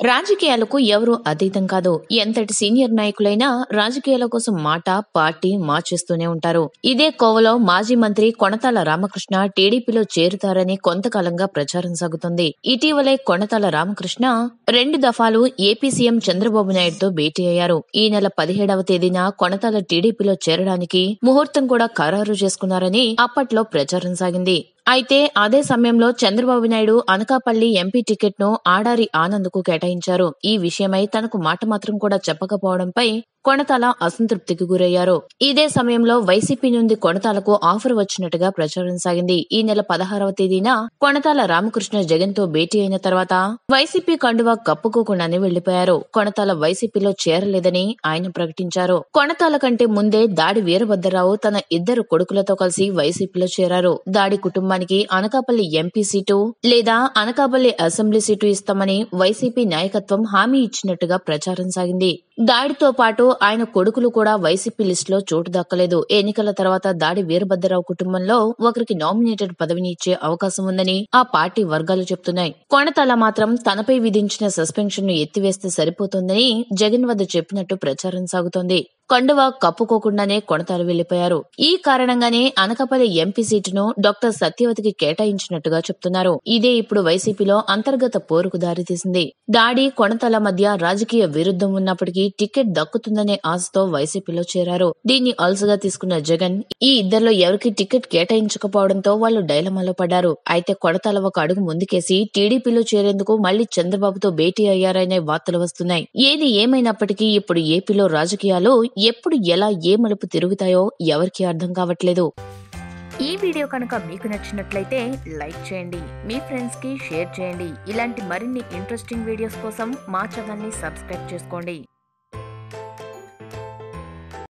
రాజకీయాలకు ఎవరూ అతీతం కాదు. ఎంతటి సీనియర్ నాయకులైనా రాజకీయాల కోసం మాట పార్టీ మార్చేస్తూనే ఉంటారు. ఇదే కోవలో మాజీ మంత్రి కొణతాల రామకృష్ణ టీడీపీలో చేరుతారని కొంతకాలంగా ప్రచారం సాగుతుంది. ఇటీవలే కొణతాల రామకృష్ణ రెండు దఫాలు ఏపీ సీఎం చంద్రబాబు నాయుడుతో భేటీ అయ్యారు. ఈ నెల పదిహేడవ తేదీన కొణతాల టీడీపీలో చేరడానికి ముహూర్తం కూడా ఖరారు చేసుకున్నారని అప్పట్లో ప్రచారం సాగింది. అయితే అదే సమయంలో చంద్రబాబు నాయుడు అనకాపల్లి ఎంపీ టికెట్ను ఆడారి ఆనంద్కు కేటాయించారు. ఈ విషయమై తనకు మాట మాత్రం కూడా చెప్పకపోవడంపై కొణతాల అసంతృప్తికి గురయ్యారు. ఇదే సమయంలో వైసీపీ నుండి కొణతాలకు ఆఫర్ వచ్చినట్టుగా ప్రచారం సాగింది. ఈ నెల పదహారవ తేదీన కొణతాల రామకృష్ణ జగన్తో భేటీ అయిన తర్వాత వైసీపీ కండువా కప్పుకోకుండానే వెళ్ళిపోయారు. కొణతాల వైసీపీలో చేరలేదని ఆయన ప్రకటించారు. కొణతాల కంటే ముందే దాడి వీరభద్రరావు తన ఇద్దరు కొడుకులతో కలిసి వైసీపీలో చేరారు. దాడి కుటుంబానికి అనకాపల్లి ఎంపీ సీటు లేదా అనకాపల్లి అసెంబ్లీ సీటు ఇస్తామని వైసీపీ నాయకత్వం హామీ ఇచ్చినట్టుగా ప్రచారం సాగింది. దాడితో పాటు ఆయన కొడుకులు కూడా వైసీపీ లిస్ట్లో చోటు దక్కలేదు. ఎన్నికల తర్వాత దాడి వీరభద్రరావు కుటుంబంలో ఒకరికి నామినేటెడ్ పదవిని ఇచ్చే అవకాశం ఉందని ఆ పార్టీ వర్గాలు చెప్తున్నాయి. కొణతల మాత్రం తనపై విధించిన సస్పెన్షన్ను ఎత్తివేస్తే సరిపోతుందని జగన్ వద్ద చెప్పినట్టు ప్రచారం సాగుతోంది. కండువ కప్పుకోకుండానే కొణతాలు వెళ్ళిపోయారు ఈ కారణంగానే అనకాపల్లి ఎంపీ సీటును డాక్టర్ సత్యవతికి కేటాయించినట్టుగా చెప్తున్నారు. ఇదే ఇప్పుడు వైసీపీలో అంతర్గత పోరుకు దారితీసింది. దాడి కొణతల మధ్య రాజకీయ విరుద్ధం ఉన్నప్పటికీ టికెట్ దక్కుతుందనే ఆశతో వైసీపీలో చేరారు. దీన్ని అలసుగా తీసుకున్న జగన్ ఈ ఇద్దరిలో ఎవరికి టికెట్ కేటాయించకపోవడంతో వాళ్ళు డైలమాలో పడ్డారు. అయితే కొడతల ఒక అడుగు ముందుకేసి టీడీపీలో చేరేందుకు మళ్ళీ చంద్రబాబుతో భేటీ అయ్యారనే వార్తలు వస్తున్నాయి. ఏది ఏమైనప్పటికీ ఇప్పుడు ఏపీలో రాజకీయాలు ఎప్పుడు ఎలా ఏ మలుపు తిరుగుతాయో ఎవరికీ అర్థం కావట్లేదు. ఈ వీడియో కనుక మీకు నచ్చినట్లయితే లైక్ చేయండి మీ ఫ్రెండ్స్కి షేర్ చేయండి. ఇలాంటి మరిన్ని ఇంట్రెస్టింగ్ వీడియోస్ కోసం మా ఛానల్ని సబ్స్క్రైబ్ చేసుకోండి.